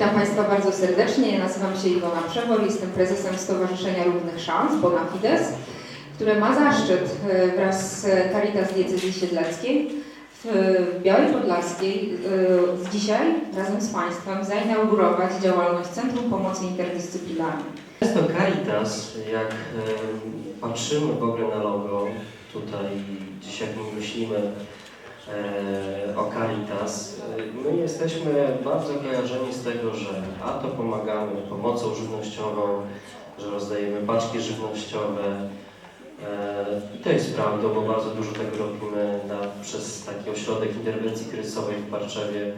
Witam Państwa bardzo serdecznie. Ja nazywam się Iwona Przewor, jestem prezesem Stowarzyszenia Równych Szans Bonafides, które ma zaszczyt e, wraz z Caritas Diecezji Siedleckiej w Białej Podlaskiej e, dzisiaj razem z Państwem zainaugurować działalność Centrum Pomocy Interdyscyplinarnej. Jest to Caritas, jak patrzymy w ogóle na logo, tutaj dzisiaj jak my myślimy o Caritas, e, my jesteśmy bardzo kojarzeni z tego, że a to pomagamy pomocą żywnościową, że rozdajemy paczki żywnościowe e, i to jest prawdą, bo bardzo dużo tego robimy na, przez taki ośrodek interwencji kryzysowej w Barczewie.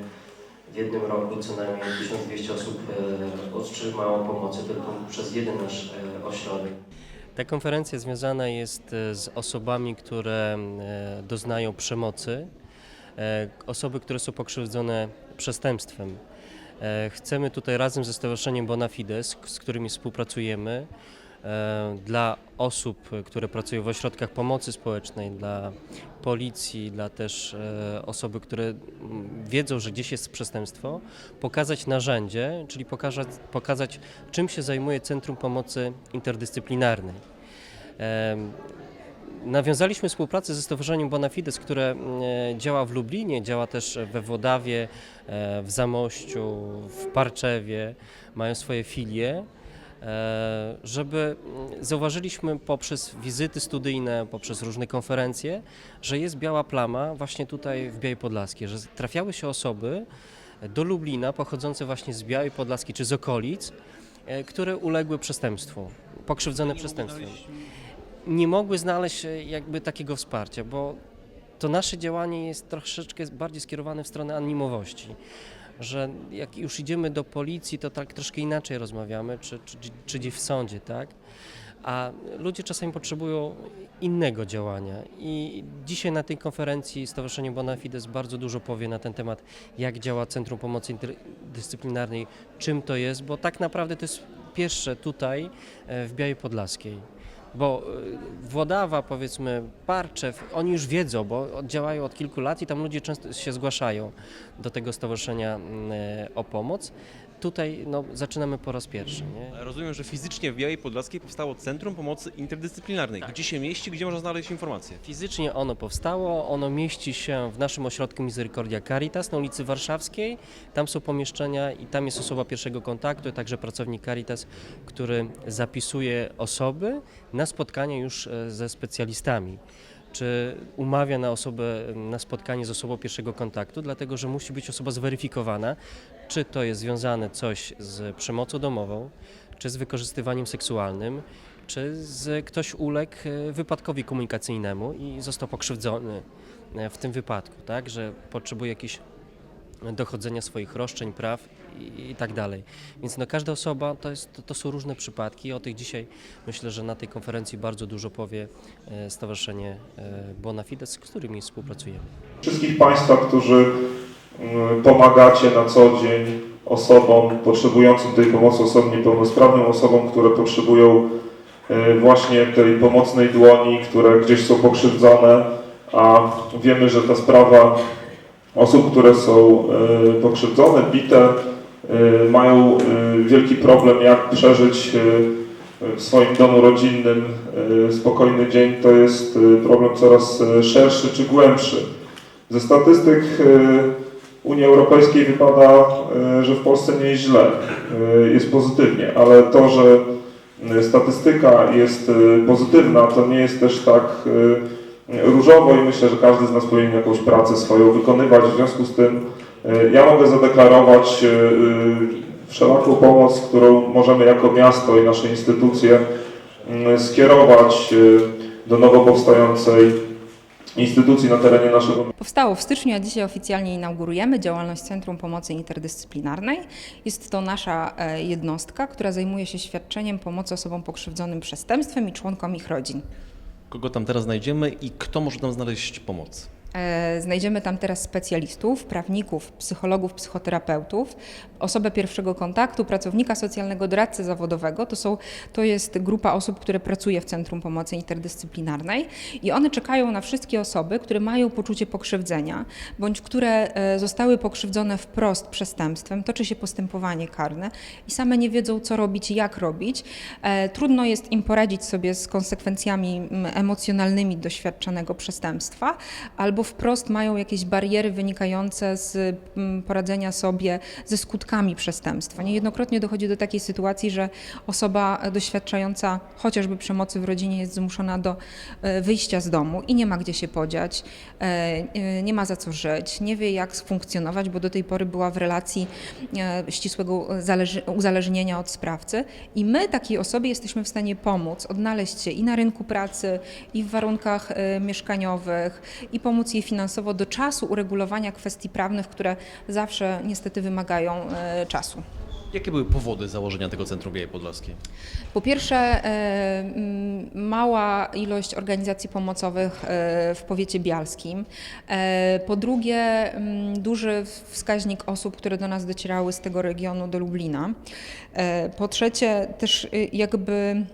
W jednym roku co najmniej 1200 osób e, otrzymało pomocy tylko przez jeden nasz e, ośrodek. Ta konferencja związana jest e, z osobami, które e, doznają przemocy, e, osoby, które są pokrzywdzone przestępstwem. Chcemy tutaj razem ze Stowarzyszeniem Bonafides, z którymi współpracujemy, dla osób, e, które pracują w ośrodkach pomocy społecznej, dla policji, dla też e, osoby, które wiedzą, że gdzieś jest przestępstwo, pokazać narzędzie, czyli pokazać, pokazać czym się zajmuje Centrum Pomocy Interdyscyplinarnej. Em, Nawiązaliśmy współpracę ze Stowarzyszeniem Bonafides, które e, działa w Lublinie, działa też we Włodawie, e, w Zamościu, w Parczewie, mają swoje filie, e, żeby mm, zauważyliśmy poprzez wizyty studyjne, poprzez różne konferencje, że jest biała plama właśnie tutaj w Białej Podlaskiej, że trafiały się osoby do Lublina pochodzące właśnie z Białej Podlaskiej czy z okolic, e, które uległy przestępstwu, pokrzywdzone przestępstwem nie mogły znaleźć e, jakby takiego wsparcia, bo to nasze działanie jest troszeczkę bardziej skierowane w stronę anonimowości. Że jak już idziemy do policji, to tak troszkę inaczej rozmawiamy, czy, czy, czy gdzieś w sądzie, tak? A ludzie czasami potrzebują innego działania. I dzisiaj na tej konferencji Stowarzyszenie Bonafides bardzo dużo powie na ten temat, jak działa Centrum Pomocy Interdyscyplinarnej, czym to jest, bo tak naprawdę to jest pierwsze tutaj e, w Białej Podlaskiej bo y, Włodawa, powiedzmy, Parczew, oni już wiedzą, bo działają od kilku lat i tam ludzie często się zgłaszają do tego stowarzyszenia mm, e, o pomoc. Tutaj no, zaczynamy po raz pierwszy. Nie? Rozumiem, że fizycznie w Białej Podlaskiej powstało Centrum Pomocy Interdyscyplinarnej. Gdzie się mieści, gdzie można znaleźć informacje? Fizycznie ono powstało, ono mieści się w naszym ośrodku Misericordia Caritas na ulicy Warszawskiej. Tam są pomieszczenia i tam jest osoba pierwszego kontaktu, także pracownik Caritas, który zapisuje osoby na spotkania już e, ze specjalistami. Czy umawia na osobę, na spotkanie z osobą pierwszego kontaktu, dlatego że musi być osoba zweryfikowana, czy to jest związane coś z przemocą domową, czy z wykorzystywaniem seksualnym, czy z, ktoś uległ e, wypadkowi komunikacyjnemu i został pokrzywdzony e, w tym wypadku, tak, że potrzebuje jakichś dochodzenia swoich roszczeń, praw i, tak dalej. Więc no, każda osoba to, jest, to, to są różne przypadki. O tych dzisiaj myślę, że na tej konferencji bardzo dużo powie e, Stowarzyszenie e, Bonafides, z którymi współpracujemy. wszystkich Państwa, którzy mm, pomagacie na co dzień osobom potrzebującym tej pomocy, osobom niepełnosprawnym, osobom, które potrzebują e, właśnie tej pomocnej dłoni, które gdzieś są pokrzywdzone, a wiemy, że ta sprawa osób, które są pokrzywdzone, bite, mają e, wielki problem, jak przeżyć e, w swoim domu rodzinnym spokojny dzień, to jest problem coraz szerszy czy głębszy. Ze statystyk Unii Europejskiej wypada, że w Polsce nie jest źle, jest pozytywnie, ale to, że statystyka jest pozytywna, to nie jest też tak różowo i myślę, że każdy z nas powinien jakąś pracę swoją wykonywać. W związku z tym ja mogę zadeklarować e, e, wszelaką pomoc, którą możemy jako miasto i nasze instytucje mm, skierować e, do nowo powstającej instytucji na terenie naszego Powstało w styczniu, a dzisiaj oficjalnie inaugurujemy działalność Centrum Pomocy Interdyscyplinarnej. Jest to nasza e, jednostka, która zajmuje się świadczeniem pomocy osobom pokrzywdzonym przestępstwem i członkom ich rodzin. Kogo tam teraz znajdziemy i kto może tam znaleźć pomoc? E, Znajdziemy tam teraz specjalistów, prawników, psychologów, psychoterapeutów, osobę pierwszego kontaktu, pracownika socjalnego, doradcę zawodowego. To, są, to jest grupa osób, które pracuje w Centrum Pomocy Interdyscyplinarnej i one czekają na wszystkie osoby, które mają poczucie pokrzywdzenia, bądź które e, zostały pokrzywdzone wprost przestępstwem, toczy się postępowanie karne i same nie wiedzą, co robić jak robić. E, Trudno jest im poradzić sobie z konsekwencjami mm, emocjonalnymi doświadczanego przestępstwa, albo wprost mają jakieś bariery wynikające z mm, poradzenia sobie ze skutkami przestępstwa. Niejednokrotnie dochodzi do takiej sytuacji, że osoba doświadczająca chociażby przemocy w rodzinie jest zmuszona do e, wyjścia z domu i nie ma gdzie się podziać, e, e, nie ma za co żyć, nie wie jak funkcjonować, bo do tej pory była w relacji ścisłego uzależnienia od sprawcy i my takiej osobie jesteśmy w stanie pomóc, odnaleźć się i na rynku pracy, i w warunkach mieszkaniowych, i pomóc jej finansowo do czasu uregulowania kwestii prawnych, które zawsze niestety wymagają e, czasu. Jakie były powody założenia tego Centrum Białej Podlaskiej? Po pierwsze, e, mała ilość organizacji pomocowych e, w powiecie bialskim. Po drugie, duży wskaźnik osób, które do nas docierały z tego regionu do Lublina. Po trzecie, też jakby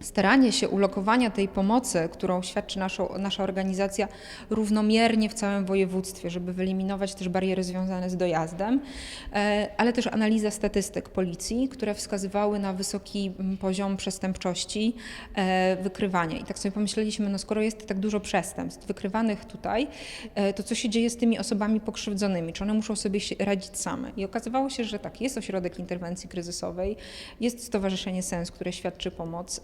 staranie się ulokowania tej pomocy, którą świadczy naszą, nasza organizacja równomiernie w całym województwie, żeby wyeliminować też bariery związane z dojazdem, e, ale też analiza statystyk policji, które wskazywały na wysoki mm, poziom przestępczości, e, wykrywania. I tak sobie pomyśleliśmy, no skoro jest tak dużo przestępstw wykrywanych tutaj, e, to co się dzieje z tymi osobami pokrzywdzonymi? Czy one muszą sobie radzić same? I okazywało się, że tak, jest ośrodek interwencji kryzysowej, jest Stowarzyszenie Sens, które świadczy pomoc,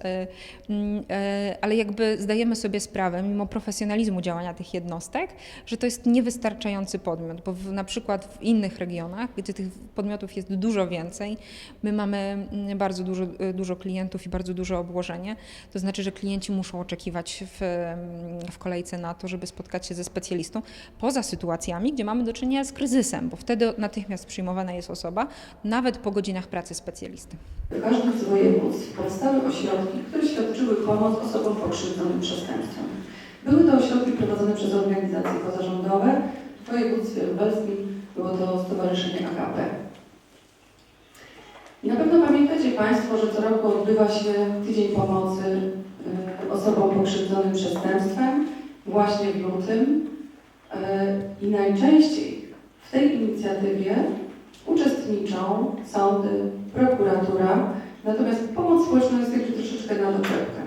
ale jakby zdajemy sobie sprawę, mimo profesjonalizmu działania tych jednostek, że to jest niewystarczający podmiot, bo w, na przykład w innych regionach, gdzie tych podmiotów jest dużo więcej, my mamy mm, bardzo dużo, y, dużo klientów i bardzo duże obłożenie, to znaczy, że klienci muszą oczekiwać w, mm, w kolejce na to, żeby spotkać się ze specjalistą, poza sytuacjami, gdzie mamy do czynienia z kryzysem, bo wtedy natychmiast przyjmowana jest osoba, nawet po godzinach pracy specjalisty. W każdym z województw powstały ośrodki, które świadczyły pomoc osobom pokrzywdzonym przestępstwem. Były to ośrodki prowadzone przez organizacje pozarządowe. W województwie lubelskim było to Stowarzyszenie AKP. I na pewno pamiętacie Państwo, że co roku odbywa się Tydzień Pomocy y, osobom pokrzywdzonym przestępstwem właśnie w lutym. Y, I najczęściej w tej inicjatywie uczestniczą sądy, prokuratura, Natomiast pomoc społeczna jest jakby troszeczkę na doczepkę.